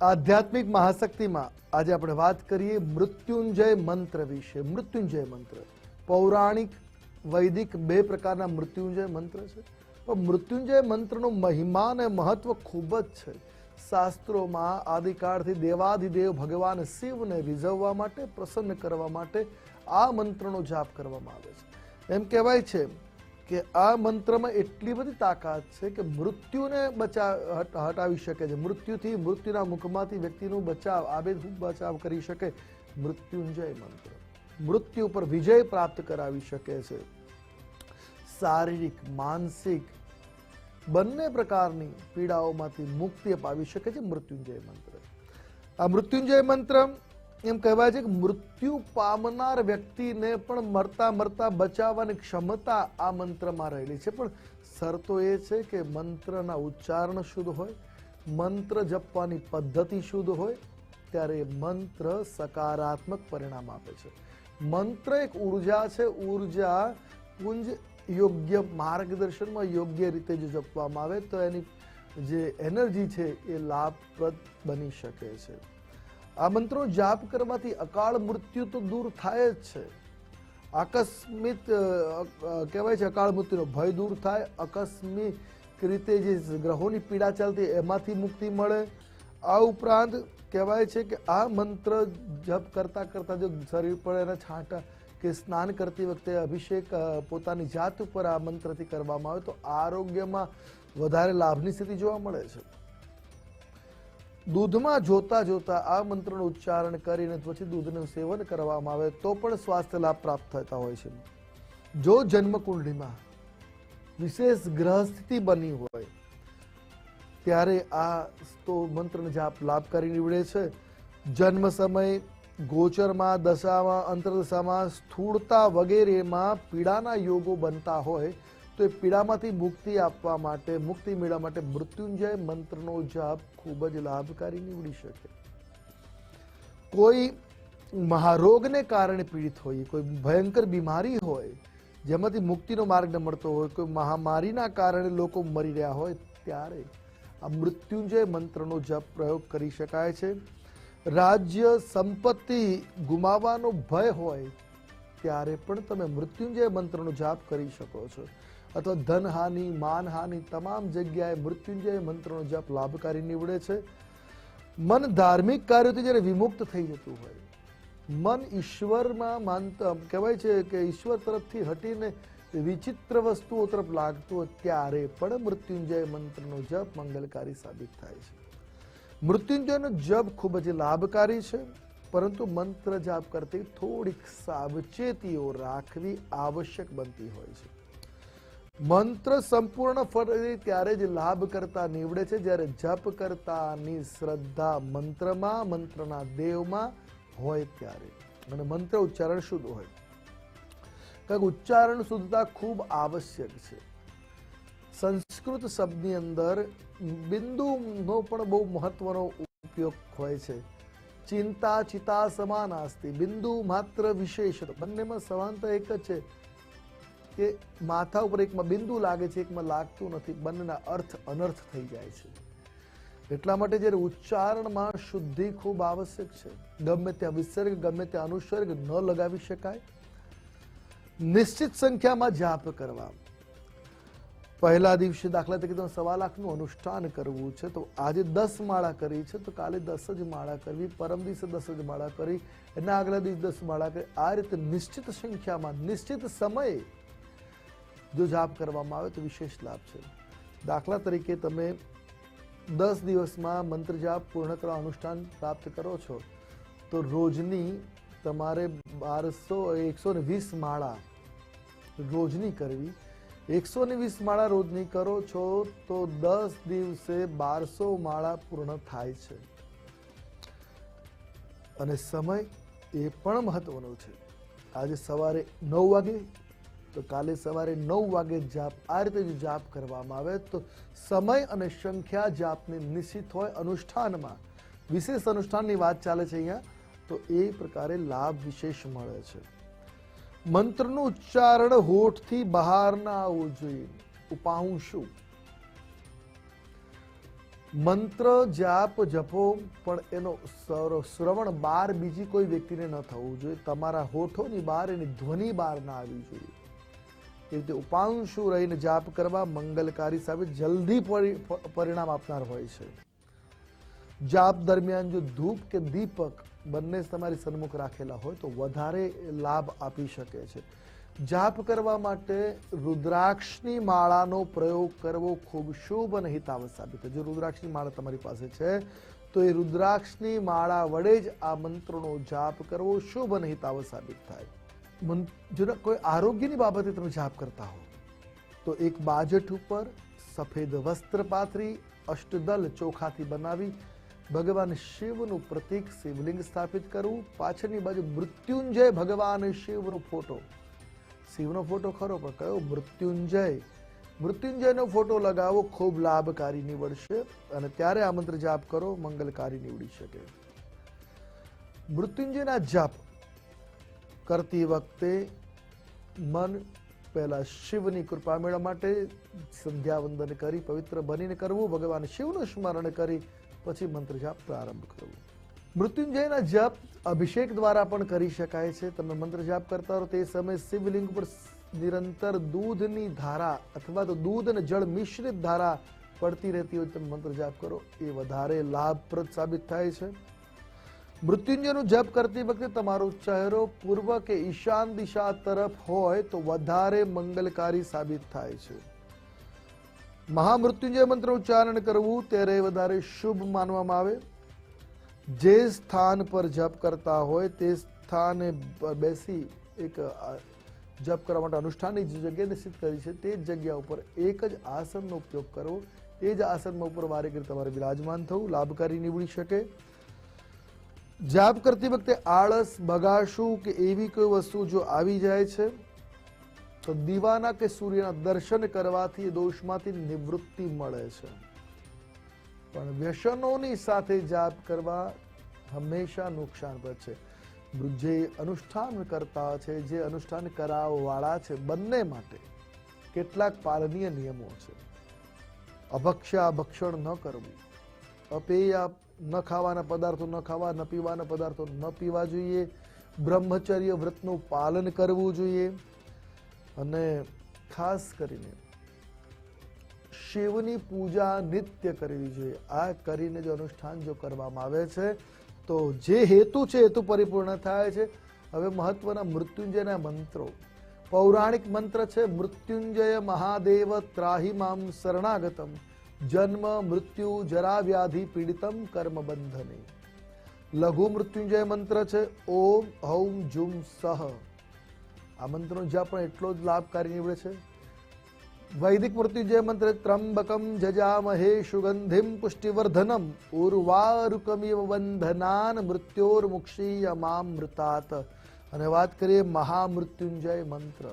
આધ્યાત્મિક મહાશક્તિમાં આજે આપણે વાત કરીએ મૃત્યુંજય મંત્ર વિશે. મૃત્યુંજય મંત્ર. પૌરાણિક, વૈદિક બે પ્રકારના મૃત્યુંજય મંત્ર છે. પણ મૃત્યુંજય મંત્રનો મહિમા અને મહત્વ ખૂબ જ છે. શાસ્ત્રોમાં આદિકાળથી દેવાધિદેવ ભગવાન શિવને રીઝવવા માટે, પ્રસન્ન કરવા માટે આ મંત્રનો જાપ કરવામાં આવે છે. એમ કહેવાય છે કે આ મંત્રમાં એટલી બધી તાકાત છે કે મૃત્યુને બચાવ હટ- હટાવી શકે છે. મૃત્યુથી મૃત્યુના મુખમાંથી વ્યક્તિનું બચાવ આબેદ બચાવ કરી શકે મૃત્યુંજય મંત્ર. મૃત્યુ પર વિજય પ્રાપ્ત કરાવી શકે છે. શારીરિક, માનસિક બંને પ્રકારની પીડાઓમાંથી મુક્તિ અપાવી શકે છે મૃત્યુંજય મંત્ર. આ મૃત્યુંજય મંત્ર એમ કહેવાય છે કે મૃત્યુ પામનાર વ્યક્તિને પણ મરતા મરતા બચાવવાની ક્ષમતા આ મંત્રમાં રહેલી છે. પણ શરતો એ છે કે મંત્રના ઉચ્ચારણ શુદ્ધ હોય, મંત્ર જપવાની પદ્ધતિ શુદ્ધ હોય, ત્યારે મંત્ર સકારાત્મક પરિણામ આપે છે. મંત્ર એક ઊર્જા છે. ઊર્જા પુંજ યોગ્ય માર્ગદર્શનમાં યોગ્ય રીતે જો જપવામાં આવે તો એની જે એનર્જી છે એ લાભપ્રદ બની શકે છે. આ મંત્રો જાપ કરવાથી અકાળ મૃત્યુ તો દૂર થાય જ છે. આકસ્મિક કહેવાય છે અકાળ મૃત્યુનો ભય દૂર થાય, આકસ્મિક રીતે જે ગ્રહોની પીડા ચાલતી એમાંથી મુક્તિ મળે. આ ઉપરાંત કહેવાય છે કે આ મંત્ર જપ કરતા કરતા જો શરીર પર એના છાંટા કે સ્નાન કરતી વખતે અભિષેક પોતાની જાત ઉપર આ મંત્રથી કરવામાં આવે તો આરોગ્યમાં વધારે લાભની સ્થિતિ જોવા મળે છે. દૂધમાં જોતા જોતા આ મંત્રનું ઉચ્ચારણ કરીને પછી દૂધનું સેવન કરવામાં આવે તો પણ સ્વાસ્થ્ય લાભ પ્રાપ્ત થતા હોય છે. જો જન્મકુંડલીમાં વિશેષ ગ્રહ સ્થિતિ બની હોય, ત્યારે આ તો મંત્રનો જાપ લાભકારી નીવડે છે. જન્મ સમય, ગોચરમાં, દશામાં, અંતરદશામાં, સ્થૂળતા વગેરેમાં પીડાના યોગો બનતા હોય તો એ પીડામાંથી મુક્તિ આપવા માટે, મુક્તિ મેળવવા માટે મૃત્યુંજય મંત્રનો જાપ ખૂબ જ લાભકારી નીવડી શકે. કોઈ મહારોગને કારણે પીડિત હોય, કોઈ ભયંકર બીમારી હોય, જેમાંથી મુક્તિનો માર્ગ ન મળતો હોય, કોઈ મહામારીના કારણે લોકો મરી રહ્યા હોય, ત્યારે આ મૃત્યુંજય મંત્રનો જપ પ્રયોગ કરી શકાય છે. રાજ્ય સંપત્તિ ગુમાવવાનો ભય હોય, ત્યારે પણ તમે મૃત્યુંજય મંત્રનો જાપ કરી શકો છો. અથવા ધનહાનિ માનહાનિ તમામ જગ્યાએ મૃત્યુંજય મંત્રનો જપ લાભકારી નીવડે છે. મન ધાર્મિક કાર્યોથી જ્યારે વિમુક્ત થઈ જતું હોય, મન ઈશ્વરમાં માનતા કહેવાય છે કે ઈશ્વર તરફથી હટીને વિચિત્ર વસ્તુઓ તરફ લાગતું હોય ત્યારે પણ મૃત્યુંજય મંત્રનો જપ મંગલકારી સાબિત થાય છે. મૃત્યુંજયનો જપ ખૂબ જ લાભકારી છે, પરંતુ મંત્ર જાપ કરતી થોડીક સાવચેતીઓ રાખવી આવશ્યક બનતી હોય છે. મંત્ર સંપૂર્ણ ફળે ત્યારે જ લાભ કરતા નીવડે છે. જ્યારે જપ કરતાની શ્રદ્ધા મંત્રમાં, મંત્રના દેવમાં હોય ત્યારે. અને મંત્ર ઉચ્ચારણ શુદ્ધ હોય. કારણ ઉચ્ચારણ શુદ્ધતા ખૂબ આવશ્યક છે. સંસ્કૃત શબ્દની અંદર બિંદુનો પણ બહુ મહત્વનો ઉપયોગ હોય છે. ચિંતા ચિતા સમાન આસ્તી બિંદુ માત્ર વિશેષ. બંનેમાં સમાનતા એક જ છે. કે માથા ઉપર એકમાં બિંદુ લાગે છે, એકમાં લાગતું નથી. બંનેના અર્થ અનર્થ થઈ જાય છે. એટલા માટે જ્યારે ઉચ્ચારણમાં શુદ્ધિ ખૂબ આવશ્યક છે. ગમે ત્યાં વિસર્ગ, ગમે ત્યાં અનુસર્ગ ન લગાવી શકાય. નિશ્ચિત સંખ્યામાં જાપ કરવા. પહેલા દિવસે દાખલા તરીકે તમે સવા લાખનું અનુષ્ઠાન કરવું છે, તો આજે દસ માળા કરી છે, તો કાલે દસ જ માળા કરવી, પરમ દિવસે દસ જ માળા કરી, એના આગલા દિવસે દસ માળા કરી. આ રીતે નિશ્ચિત સંખ્યામાં, નિશ્ચિત સમયે જો જાપ કરવામાં આવે તો વિશેષ લાભ છે. દાખલા તરીકે તમે દસ દિવસમાં મંત્ર જાપ પૂર્ણ કરવા અનુષ્ઠાન પ્રાપ્ત કરો છો, તો રોજની તમારે બારસો, એકસો ને વીસ માળા રોજની કરવી. એકસો ને વીસ માળા રોજની કરો છો તો દસ દિવસે બારસો માળા પૂર્ણ થાય છે. અને સમય એ પણ મહત્વનો છે. આજે સવારે નવ વાગે તો કાલે સવારે નવ વાગે જાપ, આ રીતે જો જાપ કરવામાં આવે તો સમય અને સંખ્યા જાપની નિશ્ચિત હોય અનુષ્ઠાનમાં. વિશેષ અનુષ્ઠાનની વાત ચાલે છે અહીંયા, તો એ પ્રકારે લાભ વિશેષ મળે છે. મંત્રનું ઉચ્ચારણ હોઠથી બહાર ના આવવું જોઈએ. ઉપાઉં શું? મંત્ર, જાપ, જપો, પણ એનો શ્રવણ બાર બીજી કોઈ વ્યક્તિને ન થવું જોઈએ. તમારા હોઠોની બહાર, એની ધ્વનિ બહાર ના આવવી જોઈએ. એ રીતે ઉપાંશુ રહીને જાપ કરવા મંગલકારી સાબિત જલ્દી પરી- પરિણામ આપનાર હોય છે. જાપ દરમિયાન જો ધૂપ કે દીપક બંને તમારી સન્મુખ રાખેલા હોય તો વધારે લાભ આપી શકે છે. જાપ કરવા માટે રુદ્રાક્ષની માળાનો પ્રયોગ કરવો ખૂબ શુભ અને હિતાવ સાબિત જો રુદ્રાક્ષની માળા તમારી પાસે છે, તો એ રુદ્રાક્ષની માળા વડે જ આ મંત્રનો જાપ કરવો શુભ અને હિતાવ સાબિત થાય. જો કોઈ આરોગ્યની બાબતે તમે જાપ કરતા હો તો એક બાજટ ઉપર સફેદ વસ્ત્ર પાથરી અષ્ટદલ ચોખાથી બનાવી ભગવાન શિવનું પ્રતીક શિવલિંગ સ્થાપિત કરવું પાછળની બાજુ મૃત્યુંજય ભગવાન શિવનો ફોટો શિવનો ફોટો ખરો પણ કયો મૃત્યુંજય મૃત્યુંજયનો ફોટો લગાવો ખૂબ લાભકારી નીવડશે અને ત્યારે આ મંત્ર જાપ કરો મંગલકારી નીવડી શકે મૃત્યુંજયના જાપ કરતી વખતે મન પહેલા શિવની કૃપા મેળવવા માટે સંધ્યા વંદન કરી, પવિત્ર બનીને કરવું, ભગવાન શિવનું સ્મરણ કરી, પછી મંત્ર જાપ પ્રારંભ કરવો. મૃત્યુંજયના જપ અભિષેક દ્વારા પણ કરી શકાય છે. તમે મંત્ર જાપ કરતા હો તે સમયે શિવલિંગ પર નિરંતર દૂધની ધારા અથવા તો દૂધ અને જળ મિશ્રિત ધારા પડતી રહેતી હોય તમે મંત્ર જાપ કરો. એ વધારે લાભપ્રદ સાબિત થાય છે. મૃત્યુંજયનું જપ કરતી વખતે તમારો ચહેરો પૂર્વ કે ઈશાન દિશા તરફ હોય તો વધારે મંગલકારી સાબિત થાય છે. મહામૃત્યુંજય મંત્ર ઉચ્ચારણ કરવું ત્યારે વધારે શુભ માનવામાં આવે. જે સ્થાન પર જપ કરતા હોય તે સ્થાને બેસી એક જપ કરવા માટે અનુષ્ઠાનની જે જગ્યા નિશ્ચિત કરી છે તે જ જગ્યા ઉપર એક જ આસનનો ઉપયોગ કરવો. એ જ આસનમાં ઉપર વારે ઘડી તમારે બિરાજમાન થવું, લાભકારી નીવડી શકે. જાપ કરતી વખતે આળસ બગાડશું કે એવી કોઈ વસ્તુ જો આવી જાય છે, તો દીવાના કે સૂર્યના દર્શન કરવાથી દોષમાંથી નિવૃત્તિ મળે છે. પણ વ્યસનોની સાથે જાપ કરવા હંમેશા નુકસાન પર છે. જે અનુષ્ઠાન કરતા છે, જે અનુષ્ઠાન કરાવવાળા છે, બંને માટે કેટલાક પાલનીય નિયમો છે. અભક્ષ્યા ભક્ષણ ન કરવું. અપેયા ન ખાવાના પદાર્થો, ન ખાવા, ન પીવાના પદાર્થો ન પીવા જોઈએ. બ્રહ્મચર્ય વ્રતનું પાલન કરવું જોઈએ. અને ખાસ કરીને શિવની પૂજા નિત્ય કરવી જોઈએ. આ કરીને જો અનુષ્ઠાન જો કરવામાં આવે છે, તો જે હેતુ છે હેતુ પરિપૂર્ણ થાય છે. હવે મહત્વના મૃત્યુંજયના મંત્રો. પૌરાણિક મંત્ર છે, મૃત્યુંજય મહાદેવ ત્રાહિમામ શરણાગતમ. જન્મ મૃત્યુ જરા વ્યાધિ પીડિતમ કર્મ બંધને લઘુ મૃત્યુંજય મંત્ર છે ઓમ હૌમ જુમ સહ આ મંત્રનો જ્યાં પણ એટલો જ લાભકારી નીવડે છે. વૈદિક મૃત્યુંજય મંત્ર ત્રંબકમ જજામહે સુગંધિમ પુષ્ટિવર્ધનમ ઉર્વારુકમિવ બંધનાન મૃત્યોર્મુક્ષીય મામૃતાત અને વાત કરીએ મહામૃત્યુંજય મંત્ર.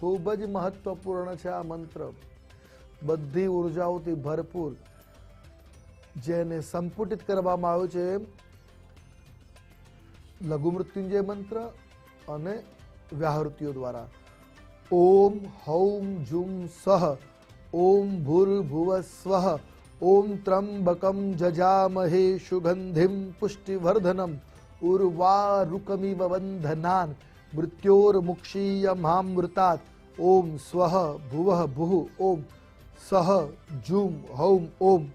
ખૂબ જ મહત્વપૂર્ણ છે આ મંત્ર. બધી ઉર્જાઓથી ભરપૂર, જેને સંપુટિત કરવામાં આવ્યું છે લઘુ મૃત્યુંજય મંત્ર અને વ્યાહૃતિઓ દ્વારા. ઓમ હૌમ જુમ સહ, ઓમ ભૂર્ભુવ સ્વઃ ઓમ ત્રંબકમ જજામહે સુગંધિમ પુષ્ટિવર્ધનમ, ઉર્વારુકમિવ બંધનાન મૃત્યોર્મુક્ષીયમામૃતાત, ઓમ સ્વઃ ભુવઃ ભુઃ ઓમ સહ જુમ હૌમ ઓમ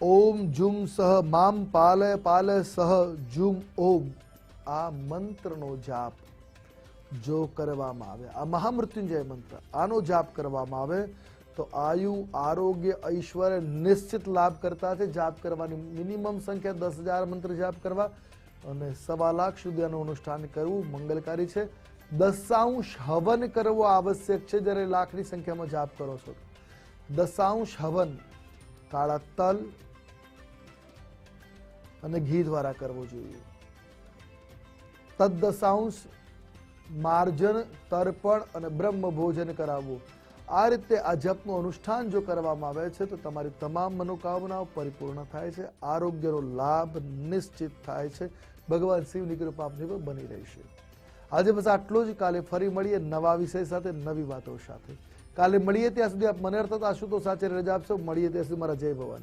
ઓમ જુમ સહ મામ પાલ પાલ સહ જુમ ઓમ આ મંત્રનો જાપ જો કરવામાં આવે, આ મહામૃત્યુંજય મંત્ર, આનો જાપ કરવામાં આવે, તો આયુ, આરોગ્ય, ઐશ્વર્ય નિશ્ચિત લાભ કરતા છે. જાપ કરવાની મિનિમમ સંખ્યા દસ હજાર મંત્ર જાપ કરવા અને સવા લાખ સુધી આનું અનુષ્ઠાન કરવું મંગલકારી છે. દશાંશ હવન કરવો આવશ્યક છે જ્યારે લાખની સંખ્યામાં જાપ કરો છો. દશાંશ હવન, કાળા તલ અને ઘી દ્વારા કરવો જોઈએ. તદ્દશાંશ માર્જન, તર્પણ અને બ્રહ્મ ભોજન કરાવવું. આ રીતે આ જપનું અનુષ્ઠાન જો કરવામાં આવે છે, તો તમારી તમામ મનોકામનાઓ પરિપૂર્ણ થાય છે. આરોગ્યનો લાભ નિશ્ચિત થાય છે. ભગવાન શિવની કૃપા આપની પર બની રહેશે. આજે બસ આટલું જ. કાલે ફરી મળીએ નવા વિષય સાથે, નવી વાતો સાથે. કાલે મળીએ ત્યાં સુધી આપ મને અર્થાત આશુતોષ આચાર્ય રજા આપશો. મળીએ ત્યાં સુધી. મારા જય ભવાની.